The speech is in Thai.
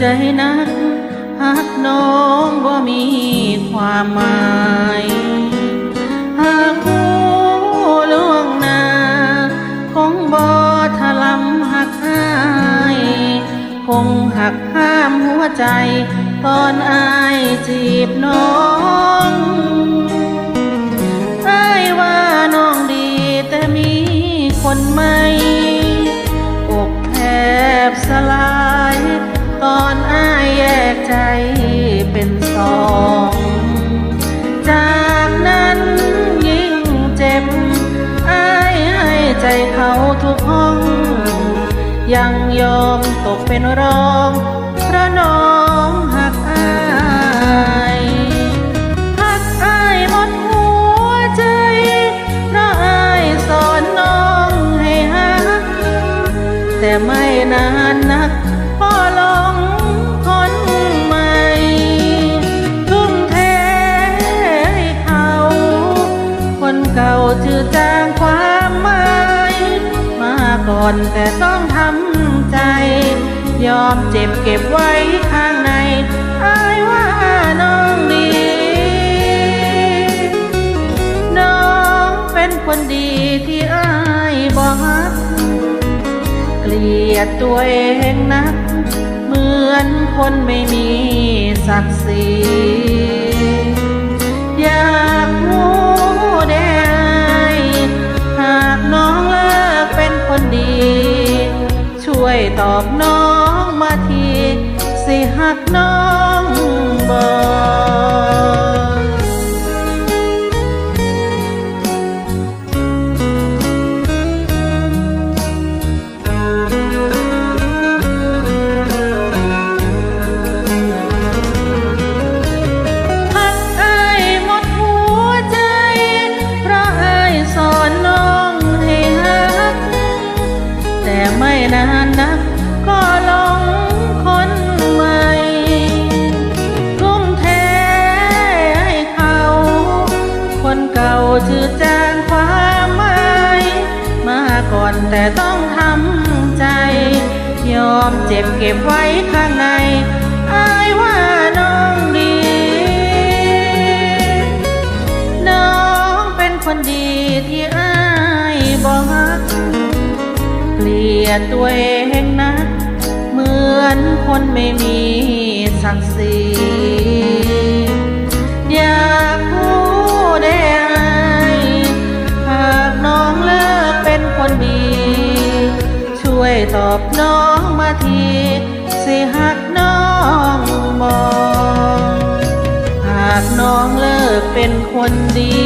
ใจนักหักน้องบ่มีความหมายหากผู้ล่วงหน้าคงบ่ถลำหักหายคงหักห้ามหัวใจ ตอนอายจีบน้องอายว่าน้องดีแต่มีคนใหม่ ใจเขาทุกห้อง ยังยอมตกเป็นรองพระน้องหักอายหักอายหมดหัวใจเพราะอายสอนน้องให้หัก แต่ไม่นานนักพ่อหลงคนใหม่ทุ่มเทให้เขา คนเก่าจืดจางความหมายมา ก่อนแต่ต้องทำใจ ยอมเจ็บเก็บไว้ข้างในอายว่าน้องดี น้องเป็นคนดีที่อายบอกเกลียดตัวเองนัก เหมือนคนไม่มีศักดิ์ศรี ตอบน้องมาทีสิหักน้อง จืดจางความหมายมาก่อนแต่ต้องทำใจ ยอมเจ็บเก็บไว้ข้างในอายว่าน้องดี น้องเป็นคนดีที่อายบอกเกลียดตัวเองนะ เหมือนคนไม่มีศักดิ์ศรี ยตอบน้องมาทีสิหักน้องมอง หากน้องเลิกเป็นคนดี